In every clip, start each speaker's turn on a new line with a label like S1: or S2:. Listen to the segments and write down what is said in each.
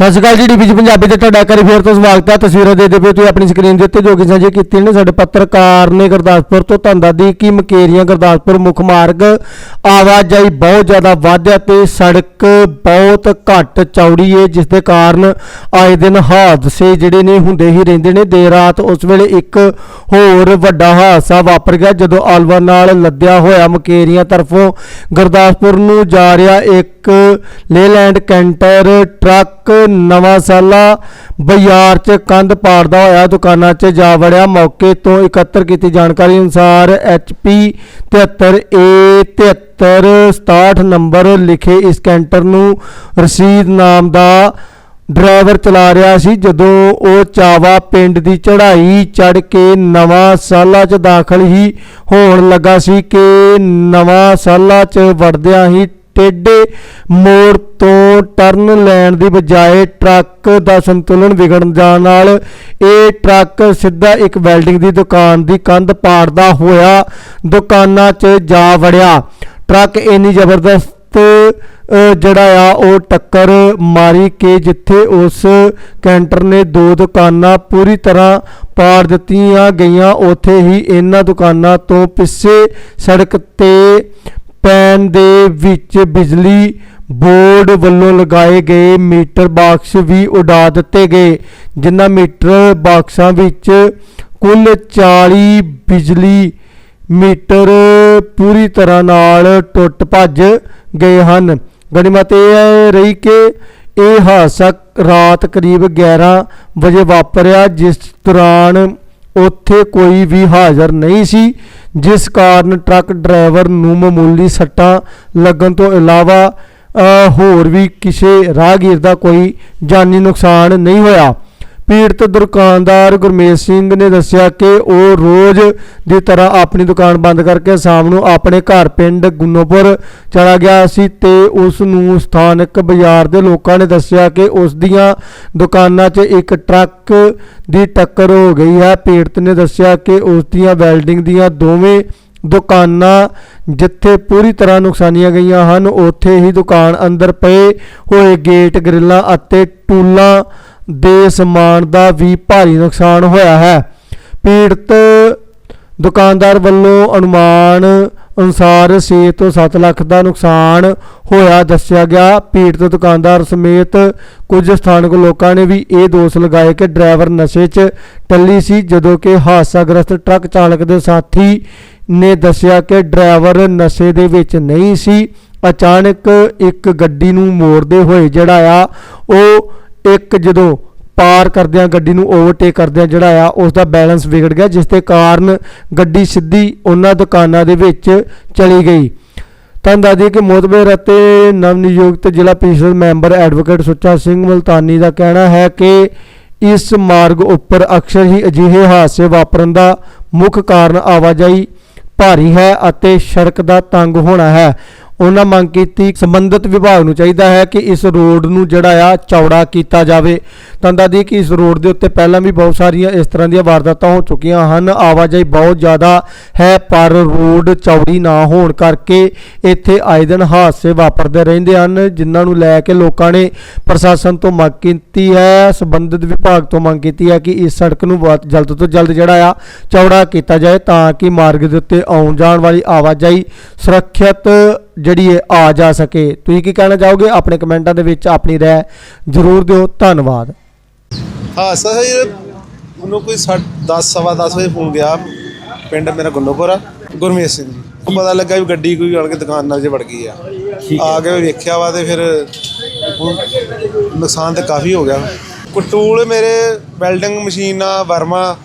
S1: ਸਤਿ ਸ਼੍ਰੀ ਅਕਾਲ ਜੀ ਡੀਬੀਜੀ ਪੰਜਾਬੀ ਤੇ ਤੁਹਾਡਾ ਕਰੀ ਫੇਰ ਤੋਂ ਸਵਾਗਤ ਹੈ ਤਸਵੀਰਾਂ ਦੇ ਦਿਓ ਤੁਸੀਂ ਆਪਣੀ ਸਕਰੀਨ ਦੇ ਉੱਤੇ ਜੋ ਕਿ ਸਾਂਝੇ ਕੀਤੀਆਂ ਨੇ, ਸਾਡੇ ਪੱਤਰਕਾਰ ਨੇ ਗੁਰਦਾਸਪੁਰ ਤੋਂ ਧੰਦਾ ਦੀ ਕੀ ਮਕੇਰੀਆਂ, ਗੁਰਦਾਸਪੁਰ ਮੁੱਖ ਮਾਰਗ। ਆਵਾਜਾਈ ਬਹੁਤ ਜ਼ਿਆਦਾ ਵਾਧਿਆ ਤੇ ਸੜਕ ਬਹੁਤ ਘੱਟ ਚੌੜੀ ਹੈ ਜਿਸ ਦੇ ਕਾਰਨ ਆਏ ਦਿਨ ਹਾਦਸੇ ਜਿਹੜੇ ਨੇ ਹੁੰਦੇ ਹੀ ਰਹਿੰਦੇ ਨੇ। ਦੇਰ ਰਾਤ ਉਸ ਵੇਲੇ ਇੱਕ ਹੋਰ ਵੱਡਾ ਹਾਦਸਾ ਵਾਪਰ ਗਿਆ, ਜਦੋਂ ਆਲਵਾ ਨਾਲ ਲੱਦਿਆ ਹੋਇਆ ਮਕੇਰੀਆਂ ਤਰਫੋਂ ਗੁਰਦਾਸਪੁਰ ਨੂੰ ਜਾ ਰਿਹਾ ਇੱਕ ਲੇਲੈਂਡ ਕੈਂਟਰ ਟਰੱਕ ਨਵਾਂ ਸਾਲਾ ਬਾਜ਼ਾਰ 'ਚ ਕੰਧ ਪਾੜਦਾ ਹੋਇਆ ਦੁਕਾਨਾਂ 'ਚ ਜਾ ਵੜਿਆ। ਮੌਕੇ ਤੋਂ ਇਕੱਤਰ ਕੀਤੀ ਜਾਣਕਾਰੀ ਅਨੁਸਾਰ HP 73A 7367 ਨੰਬਰ ਲਿਖੇ ਇਸ ਕੈਂਟਰ ਨੂੰ ਰਸੀਦ ਨਾਮ ਦਾ ਡਰਾਈਵਰ ਚਲਾ ਰਿਹਾ ਸੀ। ਜਦੋਂ ਉਹ ਚਾਵਾ ਪਿੰਡ ਦੀ ਚੜ੍ਹਾਈ ਚੜ ਕੇ ਨਵਾਂ ਸਾਲਾ 'ਚ ਦਾਖਲ ਹੀ ਹੋਣ ਲੱਗਾ ਸੀ ਕਿ ਨਵਾਂ ਸਾਲਾ 'ਚ ਵੜਦਿਆਂ ਹੀ ਟੇਡੇ ਮੋੜ ਤੋਂ ਟਰਨ ਲੈਣ ਦੀ ਬਜਾਏ ਟਰੱਕ ਦਾ ਸੰਤੁਲਨ ਵਿਗੜਨ ਜਾਣ ਨਾਲ ਇਹ ਟਰੱਕ ਸਿੱਧਾ ਇੱਕ ਵੈਲਡਿੰਗ ਦੀ ਦੁਕਾਨ ਦੀ ਕੰਧ ਪਾੜਦਾ ਹੋਇਆ ਦੁਕਾਨਾਂ 'ਚ ਜਾ ਵੜਿਆ। ਟਰੱਕ ਇੰਨੀ ਜ਼ਬਰਦਸਤ ਜਿਹੜਾ ਆ, ਉਹ ਟੱਕਰ ਮਾਰੀ ਕਿ ਜਿੱਥੇ ਉਸ ਕੈਂਟਰ ਨੇ ਦੋ ਦੁਕਾਨਾਂ ਪੂਰੀ ਤਰ੍ਹਾਂ ਪਾੜ ਦਿੱਤੀਆਂ ਗਈਆਂ, ਉੱਥੇ ਹੀ ਇਹਨਾਂ ਦੁਕਾਨਾਂ ਤੋਂ ਪਿੱਛੇ ਸੜਕ ਤੇ ਪੈਨ ਦੇ ਵਿੱਚ ਬਿਜਲੀ ਬੋਰਡ ਵੱਲੋਂ ਲਗਾਏ ਗਏ ਮੀਟਰ ਬਾਕਸ ਵੀ ਉਡਾ ਦਿੱਤੇ ਗਏ, ਜਿਨ੍ਹਾਂ ਮੀਟਰ ਬਾਕਸਾਂ ਵਿੱਚ ਕੁੱਲ 40 ਬਿਜਲੀ ਮੀਟਰ ਪੂਰੀ ਤਰ੍ਹਾਂ ਨਾਲ ਟੁੱਟ ਭੱਜ ਗਏ ਹਨ। ਗਣਿਮਤ ਇਹ ਰਹੀ ਕਿ ਇਹ ਹਾਦਸਾ ਰਾਤ ਕਰੀਬ 11 ਵਜੇ ਵਾਪਰਿਆ, ਜਿਸ ਦੌਰਾਨ ਉੱਥੇ ਕੋਈ ਵੀ ਹਾਜ਼ਰ ਨਹੀਂ ਸੀ, ਜਿਸ ਕਾਰਨ ਟਰੱਕ ਡਰਾਈਵਰ ਨੂੰ ਮਾਮੂਲੀ ਸੱਟਾਂ ਲੱਗਣ ਤੋਂ ਇਲਾਵਾ ਹੋਰ ਵੀ ਕਿਸੇ ਰਾਹਗੀਰ ਦਾ ਕੋਈ ਜਾਨੀ ਨੁਕਸਾਨ ਨਹੀਂ ਹੋਇਆ। ਪੀੜਤ ਦੁਕਾਨਦਾਰ ਗੁਰਮੇਸ਼ ਸਿੰਘ ਨੇ ਦੱਸਿਆ ਕਿ ਉਹ ਰੋਜ਼ ਦੀ ਤਰ੍ਹਾਂ ਆਪਣੀ ਦੁਕਾਨ ਬੰਦ ਕਰਕੇ ਸ਼ਾਮ ਨੂੰ ਆਪਣੇ ਘਰ ਪਿੰਡ ਗੁੰਨੋਪੁਰ ਚਲਾ ਗਿਆ ਸੀ ਤੇ ਉਸ ਨੂੰ ਸਥਾਨਕ ਬਾਜ਼ਾਰ ਦੇ ਲੋਕਾਂ ਨੇ ਦੱਸਿਆ ਕਿ ਉਸ ਦੀਆਂ ਦੁਕਾਨਾਂ 'ਚ ਇੱਕ ਟਰੱਕ ਦੀ ਟੱਕਰ ਹੋ ਗਈ ਹੈ। ਪੀੜਤ ਨੇ ਦੱਸਿਆ ਕਿ ਉਸ ਦੀਆਂ ਵੈਲਡਿੰਗ ਦੀਆਂ ਦੋਵੇਂ ਦੁਕਾਨਾਂ ਜਿੱਥੇ ਪੂਰੀ ਤਰ੍ਹਾਂ ਨੁਕਸਾਨੀਆਂ ਗਈਆਂ ਹਨ, ਉੱਥੇ ਹੀ ਦੁਕਾਨ ਅੰਦਰ ਪਏ ਹੋਏ ਗੇਟ, ਗ੍ਰਿਲਾਂ ਅਤੇ ਟੂਲਾਂ ਦੇ ਸਮਾਨ ਦਾ ਵੀ ਭਾਰੀ ਨੁਕਸਾਨ ਹੋਇਆ ਹੈ। ਪੀੜਤ ਦੁਕਾਨਦਾਰ ਵੱਲੋਂ ਅਨੁਮਾਨ ਅਨੁਸਾਰ 6 ਤੋਂ 7 ਲੱਖ ਦਾ ਨੁਕਸਾਨ ਹੋਇਆ ਦੱਸਿਆ ਗਿਆ। ਪੀੜਤ ਦੁਕਾਨਦਾਰ ਸਮੇਤ ਕੁਝ ਸਥਾਨਕ ਲੋਕਾਂ ਨੇ ਵੀ ਇਹ ਦੋਸ਼ ਲਗਾਏ ਕਿ ਡਰਾਈਵਰ ਨਸ਼ੇ 'ਚ ਟੱਲੀ ਸੀ, ਜਦੋਂ ਕਿ ਹਾਦਸਾਗ੍ਰਸਤ ਟਰੱਕ ਚਾਲਕ ਦੇ ਸਾਥੀ ਨੇ ਦੱਸਿਆ ਕਿ ਡਰਾਈਵਰ ਨਸ਼ੇ ਦੇ ਵਿੱਚ ਨਹੀਂ ਸੀ। ਅਚਾਨਕ ਇੱਕ ਗੱਡੀ ਨੂੰ ਮੋੜਦੇ ਹੋਏ ਜਿਹੜਾ ਆ, ਉਹ ਇੱਕ ਜਦੋਂ ਪਾਰ ਕਰਦਿਆਂ ਗੱਡੀ ਨੂੰ ਓਵਰਟੇਕ ਕਰਦਿਆਂ ਜਿਹੜਾ ਆ ਉਸ ਦਾ ਬੈਲੈਂਸ ਵਿਗੜ ਗਿਆ, ਜਿਸ ਦੇ ਕਾਰਨ ਗੱਡੀ ਸਿੱਧੀ ਉਹਨਾਂ ਦੁਕਾਨਾਂ ਦੇ ਵਿੱਚ ਚਲੀ ਗਈ। ਤੁਹਾਨੂੰ ਦੱਸ ਕਿ ਮੋਤਬਰ ਅਤੇ ਨਵ ਨਿਯੁਕਤ ਜ਼ਿਲ੍ਹਾ ਪ੍ਰੀਸ਼ਦ ਮੈਂਬਰ ਐਡਵੋਕੇਟ ਸੁੱਚਾ ਸਿੰਘ ਮਲਤਾਨੀ ਦਾ ਕਹਿਣਾ ਹੈ ਕਿ ਇਸ ਮਾਰਗ ਉੱਪਰ ਅਕਸਰ ਹੀ ਅਜਿਹੇ ਹਾਦਸੇ ਵਾਪਰਨ ਦਾ ਮੁੱਖ ਕਾਰਨ ਆਵਾਜਾਈ ਭਾਰੀ ਹੈ ਅਤੇ ਸੜਕ ਦਾ ਤੰਗ ਹੋਣਾ ਹੈ। ਉਹਨਾਂ ਮੰਗ ਕੀਤੀ, ਸੰਬੰਧਿਤ ਵਿਭਾਗ ਨੂੰ ਚਾਹੀਦਾ ਹੈ ਕਿ ਇਸ ਰੋਡ ਨੂੰ ਜਿਹੜਾ ਆ ਚੌੜਾ ਕੀਤਾ ਜਾਵੇ। ਤਾਂ ਦੱਸਦੀ ਕਿ ਇਸ ਰੋਡ ਦੇ ਉੱਤੇ ਪਹਿਲਾਂ ਵੀ ਬਹੁਤ ਸਾਰੀਆਂ ਇਸ ਤਰ੍ਹਾਂ ਦੀਆਂ ਵਾਰਦਾਤਾਂ ਹੋ ਚੁੱਕੀਆਂ ਹਨ। ਆਵਾਜਾਈ ਬਹੁਤ ਜ਼ਿਆਦਾ ਹੈ, ਪਰ ਰੋਡ ਚੌੜੀ ਨਾ ਹੋਣ ਕਰਕੇ ਇੱਥੇ ਆਏ ਦਿਨ ਹਾਦਸੇ ਵਾਪਰਦੇ ਰਹਿੰਦੇ ਹਨ, ਜਿਨ੍ਹਾਂ ਨੂੰ ਲੈ ਕੇ ਲੋਕਾਂ ਨੇ ਪ੍ਰਸ਼ਾਸਨ ਤੋਂ ਮੰਗ ਕੀਤੀ ਹੈ, ਸੰਬੰਧਿਤ ਵਿਭਾਗ ਤੋਂ ਮੰਗ ਕੀਤੀ ਹੈ ਕਿ ਇਸ ਸੜਕ ਨੂੰ ਬਹੁਤ ਜਲਦ ਤੋਂ ਜਲਦ ਜਿਹੜਾ ਆ ਚੌੜਾ ਕੀਤਾ ਜਾਏ ਤਾਂ ਕਿ ਮਾਰਗ ਦੇ ਉੱਤੇ ਆਉਣ ਜਾਣ ਵਾਲੀ ਆਵਾਜਾਈ ਸੁਰੱਖਿਅਤ ਜਿਹੜੀ ਹੈ ਆ ਜਾ ਸਕੇ। ਤੁਸੀਂ ਕੀ ਕਹਿਣਾ ਚਾਹੋਗੇ? ਆਪਣੇ ਕਮੈਂਟਾਂ ਦੇ ਵਿੱਚ ਆਪਣੀ ਰਾਏ ਜ਼ਰੂਰ ਦਿਓ। ਧੰਨਵਾਦ।
S2: ਹਾਂ ਸਰ ਮੈਨੂੰ ਕੋਈ 10 ਸਵਾ 10 ਵਜੇ ਫੋਨ ਗਿਆ। ਪਿੰਡ ਮੇਰਾ ਗੁੰਨੋਪੁਰ ਗੁਰਮੇਸ਼ ਸਿੰਘ ਜੀ। ਉਹ ਪਤਾ ਲੱਗਾ ਵੀ ਗੱਡੀ ਕੋਈ ਆਣ ਕੇ ਦੁਕਾਨ ਨਾਲ ਜੇ ਵੜ ਗਈ ਆ। ਆ ਕੇ ਵੇਖਿਆ ਵਾ ਤੇ ਫਿਰ ਹੁਣ ਨੁਕਸਾਨ ਤੇ ਕਾਫੀ ਹੋ ਗਿਆ। ਕੋਈ ਟੂਲ ਮੇਰੇ ਵੈਲਡਿੰਗ ਮਸ਼ੀਨਾਂ ਵਰਮਾ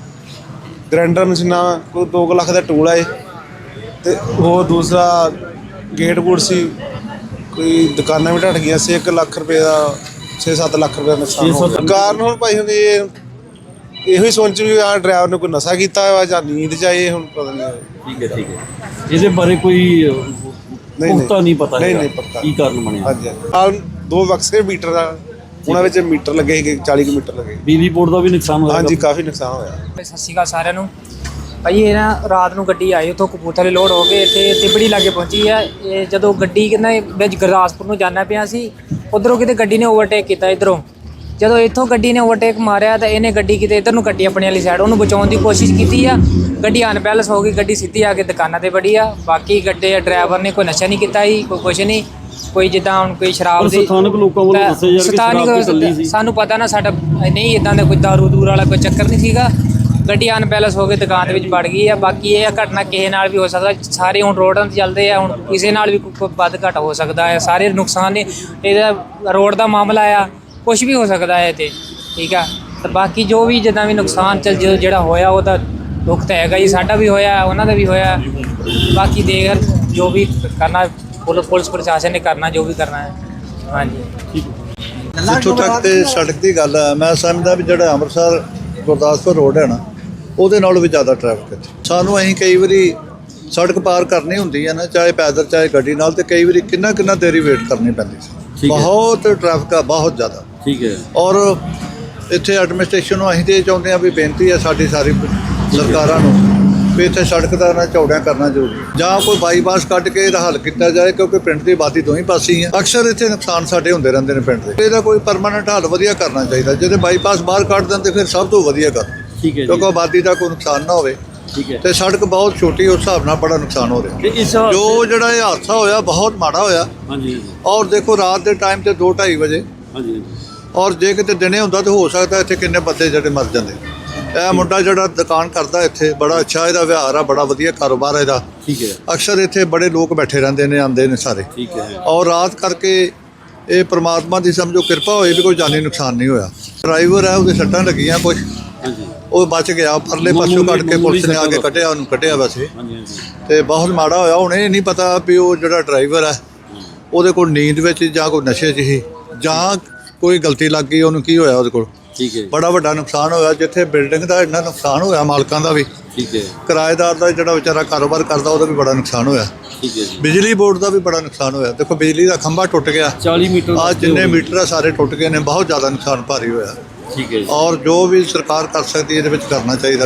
S2: ਗ੍ਰੈਂਡਰ ਮਸ਼ੀਨਾਂ ਕੋਈ 2 ਲੱਖ ਦਾ ਟੂਲ ਆ ਇਹ। ਤੇ ਹੋਰ ਦੂਸਰਾ ਗੇਟ ਗੂਟ ਸੀ ਕੋਈ ਦੁਕਾਨਾਂ ਵੀ ਢੱਟ ਗਈਆਂ ਸੀ 1 ਲੱਖ ਰੁਪਏ ਦਾ 6-7 ਲੱਖ ਰੁਪਏ ਦਾ ਨੁਕਸਾਨ ਹੋ ਗਿਆ। ਕਾਰਨ ਹੁਣ ਭਾਈ ਹੁੰਦੀ ਇਹ ਇਹੋ ਹੀ ਸੋਚ ਵੀ ਆ ਡਰਾਈਵਰ ਨੇ ਕੋਈ ਨਸ਼ਾ ਕੀਤਾ ਹੋਇਆ ਜਾਂ ਨੀਂਦ ਚ ਆਏ ਹੁਣ ਪਤਾ ਨਹੀਂ
S3: ਠੀਕ ਹੈ ਠੀਕ ਹੈ। ਇਹਦੇ ਬਾਰੇ ਕੋਈ
S2: ਨਹੀਂ।
S3: ਪੁਖਤਾ ਨਹੀਂ ਪਤਾ
S2: ਨਹੀਂ। ਨਹੀਂ ਪਤਾ।
S3: ਕੀ ਕਾਰਨ ਬਣਿਆ।
S2: ਹਾਂਜੀ ਆ ਦੋ ਬਕਸੇ ਮੀਟਰ ਦਾ ਉਹਨਾਂ ਵਿੱਚ ਮੀਟਰ ਲੱਗੇ ਸੀਗੇ 40 ਕੁ ਮੀਟਰ ਲੱਗੇ।
S3: ਬਿਜਲੀ ਬੋਰਡ ਦਾ ਵੀ ਨੁਕਸਾਨ ਹੋਇਆ
S2: ਹਾਂਜੀ ਕਾਫੀ ਨੁਕਸਾਨ ਹੋਇਆ।
S4: ਸਤਿ ਸ਼੍ਰੀ ਅਕਾਲ ਸਾਰਿਆਂ ਨੂੰ। ਭਾਈ ਇਹ ਨਾ ਰਾਤ ਨੂੰ ਗੱਡੀ ਆਈ ਉੱਥੋਂ ਕਪੂਰਥਲੇ ਲੋਡ ਹੋ ਕੇ ਇੱਥੇ ਤਿਬੜੀ ਲਾਗੇ ਪਹੁੰਚੀ ਹੈ ਇਹ ਜਦੋਂ ਗੱਡੀ ਕਿੰਨਾ ਵਿੱਚ ਗੁਰਦਾਸਪੁਰ ਨੂੰ ਜਾਣਾ ਪਿਆ ਸੀ ਉਧਰੋਂ ਕਿਤੇ ਗੱਡੀ ਨੇ ਓਵਰਟੇਕ ਕੀਤਾ ਇਧਰੋਂ। ਜਦੋਂ ਇੱਥੋਂ ਗੱਡੀ ਨੇ ਓਵਰਟੇਕ ਮਾਰਿਆ ਤਾਂ ਇਹਨੇ ਗੱਡੀ ਕਿਤੇ ਇੱਧਰ ਨੂੰ ਕੱਟੀ ਆਪਣੀ ਵਾਲੀ ਸਾਈਡ ਉਹਨੂੰ ਬਚਾਉਣ ਦੀ ਕੋਸ਼ਿਸ਼ ਕੀਤੀ ਆ। ਗੱਡੀ ਅਨਬੈਲੈਂਸ ਹੋ ਗਈ ਗੱਡੀ ਸਿੱਧੀ ਆ ਕੇ ਦੁਕਾਨਾਂ ਤੇ ਵੜੀ ਆ। ਬਾਕੀ ਗੱਡੇ ਡਰਾਈਵਰ ਨੇ ਕੋਈ ਨਸ਼ਾ ਨਹੀਂ ਕੀਤਾ ਜੀ ਕੋਈ ਕੁਛ ਨਹੀਂ। ਕੋਈ ਜਿੱਦਾਂ ਹੁਣ ਕੋਈ ਸ਼ਰਾਬ ਦੀ
S3: ਸਥਾਨਕ ਲੋਕਾਂ ਵੱਲੋਂ ਦੱਸਿਆ ਜਾ ਰਿਹਾ ਕਿ
S4: ਸਥਾਨਕ
S3: ਸ਼ਰਾਬ ਦੀ ਚੱਲੀ ਸੀ।
S4: ਸਾਨੂੰ ਪਤਾ ਨਾ ਸਾਡਾ ਨਹੀਂ ਇਦਾਂ ਦਾ ਕੋਈ ਦਾਰੂ ਦੂਰ ਵਾਲਾ ਕੋਈ ਚੱਕਰ ਨਹੀਂ ਸੀਗਾ। ਗੱਡੀ ਅਨਬੈਲੈਂਸ ਹੋ ਕੇ ਦੁਕਾਨ ਦੇ ਵਿੱਚ ਵੜ ਗਈ ਆ। ਬਾਕੀ ਇਹ ਘਟਨਾ ਕਿਸੇ ਨਾਲ ਵੀ ਹੋ ਸਕਦਾ। ਸਾਰੇ ਹੁਣ ਰੋਡਾਂ ਤੇ ਚੱਲਦੇ ਆ, ਹੁਣ ਕਿਸੇ ਨਾਲ ਵੀ ਕੋਈ ਵੱਧ ਘਟ ਹੋ ਸਕਦਾ ਹੈ ਸਾਰੇ ਨੁਕਸਾਨ ਨੇ। ਇਹਦਾ ਰੋਡ ਦਾ ਮਾਮਲਾ ਆ ਕੁਝ ਵੀ ਹੋ ਸਕਦਾ ਹੈ ਤੇ ਠੀਕ ਆ। ਤੇ ਬਾਕੀ ਜੋ ਵੀ ਜਿੱਦਾਂ ਵੀ ਨੁਕਸਾਨ ਚੱਲ ਜਿਹੜਾ ਹੋਇਆ, ਉਹ ਤਾਂ ਦੁੱਖ ਤਾਂ ਹੈਗਾ ਜੀ। ਸਾਡਾ ਵੀ ਹੋਇਆ, ਉਹਨਾਂ ਦਾ ਵੀ ਹੋਇਆ। ਬਾਕੀ ਦੇਖ, ਜੋ ਵੀ ਕਰਨਾ, ਪੁਲ- ਪੁਲਿਸ ਪ੍ਰਸ਼ਾਸਨ ਨੇ ਕਰਨਾ, ਜੋ ਵੀ ਕਰਨਾ ਹੈ। ਹਾਂਜੀ।
S5: ਜਿੱਥੋਂ ਤੱਕ ਤੇ ਸੜਕ ਦੀ ਗੱਲ ਹੈ ਮੈਂ ਸਮਝਦਾ ਵੀ ਜਿਹੜਾ ਅੰਮ੍ਰਿਤਸਰ ਗੁਰਦਾਸਪੁਰ ਰੋਡ ਹੈ ਨਾ ਉਹਦੇ ਨਾਲੋਂ ਵੀ ਜ਼ਿਆਦਾ ਟ੍ਰੈਫਿਕ ਹੈ। ਸਾਨੂੰ ਅਸੀਂ ਕਈ ਵਾਰੀ ਸੜਕ ਪਾਰ ਕਰਨੀ ਹੁੰਦੀ ਹੈ ਨਾ ਚਾਹੇ ਪੈਦਲ ਚਾਹੇ ਗੱਡੀ ਨਾਲ ਤੇ ਕਈ ਵਾਰੀ ਕਿੰਨਾ ਕਿੰਨਾ ਦੇਰੀ ਵੇਟ ਕਰਨੀ ਪੈਂਦੀ ਸੀ। ਬਹੁਤ ਟ੍ਰੈਫਿਕ ਆ ਬਹੁਤ ਜ਼ਿਆਦਾ।
S3: ਠੀਕ ਹੈ।
S5: ਔਰ ਇੱਥੇ ਐਡਮਿਨਿਸਟ੍ਰੇਸ਼ਨ ਨੂੰ ਅਸੀਂ ਤੇ ਇਹ ਚਾਹੁੰਦੇ ਆ ਵੀ ਬੇਨਤੀ ਹੈ ਸਾਡੀ ਸਾਰੀ ਸਰਕਾਰਾਂ ਨੂੰ ਵੀ ਇੱਥੇ ਸੜਕ ਦਾ ਨਾ ਚੌੜਿਆਂ ਕਰਨਾ ਜ਼ਰੂਰੀ। ਜਾਂ ਕੋਈ ਬਾਈਪਾਸ ਕੱਢ ਕੇ ਇਹਦਾ ਹੱਲ ਕੀਤਾ ਜਾਏ ਕਿਉਂਕਿ ਪਿੰਡ ਦੀ ਆਬਾਦੀ ਦੋਹੀਂ ਪਾਸੇ ਹੀ। ਹੈ ਅਕਸਰ ਇੱਥੇ ਨੁਕਸਾਨ ਸਾਡੇ ਹੁੰਦੇ ਰਹਿੰਦੇ ਨੇ ਪਿੰਡ ਦੇ। ਇਹਦਾ ਕੋਈ ਪਰਮਾਨੈਂਟ ਹੱਲ ਵਧੀਆ ਕਰਨਾ ਚਾਹੀਦਾ। ਜਿਹਦੇ ਬਾਈਪਾਸ ਬਾਹਰ ਕੱਢ ਦਿੰਦੇ ਫਿਰ ਸਭ ਤੋਂ ਵਧੀਆ ਕਰ
S3: ਠੀਕ ਹੈ ਜੀ।
S5: ਕਿਉਂਕਿ ਆਬਾਦੀ ਦਾ ਕੋਈ ਨੁਕਸਾਨ ਨਾ ਹੋਵੇ
S3: ਠੀਕ ਹੈ।
S5: ਤੇ ਸੜਕ ਬਹੁਤ ਛੋਟੀ ਉਸ ਹਿਸਾਬ ਨਾਲ ਬੜਾ ਨੁਕਸਾਨ ਹੋ ਰਿਹਾ।
S3: ਤੇ ਇਸ
S5: ਜੋ ਜਿਹੜਾ ਇਹ ਹਾਦਸਾ ਹੋਇਆ ਬਹੁਤ ਮਾੜਾ ਹੋਇਆ।
S3: ਹਾਂਜੀ
S5: ਔਰ ਦੇਖੋ ਰਾਤ ਦੇ ਟਾਈਮ ਤੇ 2:30 ਵਜੇ।
S3: ਹਾਂਜੀ ਹਾਂਜੀ।
S5: ਔਰ ਜੇ ਕਿਤੇ ਦਿਨੇ ਹੁੰਦਾ ਤਾਂ ਹੋ ਸਕਦਾ ਇੱਥੇ ਕਿੰਨੇ ਬੰਦੇ ਜਿਹੜੇ ਮਰ ਜਾਂਦੇ। ਇਹ ਮੁੰਡਾ ਜਿਹੜਾ ਦੁਕਾਨ ਕਰਦਾ ਇੱਥੇ ਬੜਾ ਅੱਛਾ ਇਹਦਾ ਵਿਹਾਰ ਆ ਬੜਾ ਵਧੀਆ ਕਾਰੋਬਾਰ ਆ ਇਹਦਾ।
S3: ਠੀਕ ਹੈ।
S5: ਅਕਸਰ ਇੱਥੇ ਬੜੇ ਲੋਕ ਬੈਠੇ ਰਹਿੰਦੇ ਨੇ ਆਉਂਦੇ ਨੇ ਸਾਰੇ।
S3: ਠੀਕ ਹੈ।
S5: ਔਰ ਰਾਤ ਕਰਕੇ ਇਹ ਪ੍ਰਮਾਤਮਾ ਦੀ ਸਮਝੋ ਕਿਰਪਾ ਹੋਈ ਵੀ ਕੋਈ ਜਾਨੀ ਨੁਕਸਾਨ ਨਹੀਂ ਹੋਇਆ। ਡਰਾਈਵਰ ਹੈ ਉਹਦੇ ਸੱਟਾਂ ਲੱਗੀਆਂ ਕੁਝ
S3: ਹਾਂਜੀ।
S5: ਉਹ ਬਚ ਗਿਆ ਪਰਲੇ ਪਾਸੋਂ ਕੱਢ ਕੇ ਪੁਲਿਸ ਨੇ ਆ ਕੇ ਕੱਢਿਆ ਉਹਨੂੰ ਕੱਢਿਆ ਵੈਸੇ
S3: ਹਾਂਜੀ ਹਾਂਜੀ।
S5: ਤੇ ਬਹੁਤ ਮਾੜਾ ਹੋਇਆ ਹੁਣ ਇਹ ਨਹੀਂ ਪਤਾ ਵੀ ਉਹ ਜਿਹੜਾ ਡਰਾਈਵਰ ਹੈ ਉਹਦੇ ਕੋਲ ਨੀਂਦ ਵਿੱਚ ਜਾਂ ਕੋਈ ਨਸ਼ੇ 'ਚ ਸੀ ਜਾਂ ਕੋਈ ਗਲਤੀ ਲੱਗ ਗਈ ਉਹਨੂੰ ਕੀ ਹੋਇਆ ਉਹਦੇ ਕੋਲ?
S3: ਠੀਕ ਹੈ
S5: ਬੜਾ ਵੱਡਾ ਨੁਕਸਾਨ ਹੋਇਆ ਜਿੱਥੇ ਬਿਲਡਿੰਗ ਦਾ ਇੰਨਾ ਨੁਕਸਾਨ ਹੋਇਆ ਮਾਲਕਾਂ ਦਾ ਵੀ।
S3: ਠੀਕ ਹੈ।
S5: ਕਿਰਾਏਦਾਰ ਦਾ ਜਿਹੜਾ ਵਿਚਾਰਾ ਕਾਰੋਬਾਰ ਕਰਦਾ ਉਹਦਾ ਵੀ ਬੜਾ ਨੁਕਸਾਨ ਹੋਇਆ।
S3: ਠੀਕ ਹੈ ਜੀ।
S5: ਬਿਜਲੀ ਬੋਰਡ ਦਾ ਵੀ ਬੜਾ ਨੁਕਸਾਨ ਹੋਇਆ। ਦੇਖੋ ਬਿਜਲੀ ਦਾ ਖੰਭਾ ਟੁੱਟ ਗਿਆ।
S3: 40 ਮੀਟਰ
S5: ਆ ਜਿੰਨੇ। ਮੀਟਰ ਆ ਸਾਰੇ ਟੁੱਟ ਗਏ ਨੇ ਬਹੁਤ ਜ਼ਿਆਦਾ ਨੁਕਸਾਨ ਭਾਰੀ ਹੋਇਆ।
S3: ਠੀਕ ਹੈ ਜੀ।
S5: ਔਰ ਜੋ ਵੀ ਸਰਕਾਰ ਕਰ ਸਕਦੀ ਹੈ ਇਹਦੇ ਵਿੱਚ ਕਰਨਾ ਚਾਹੀਦਾ।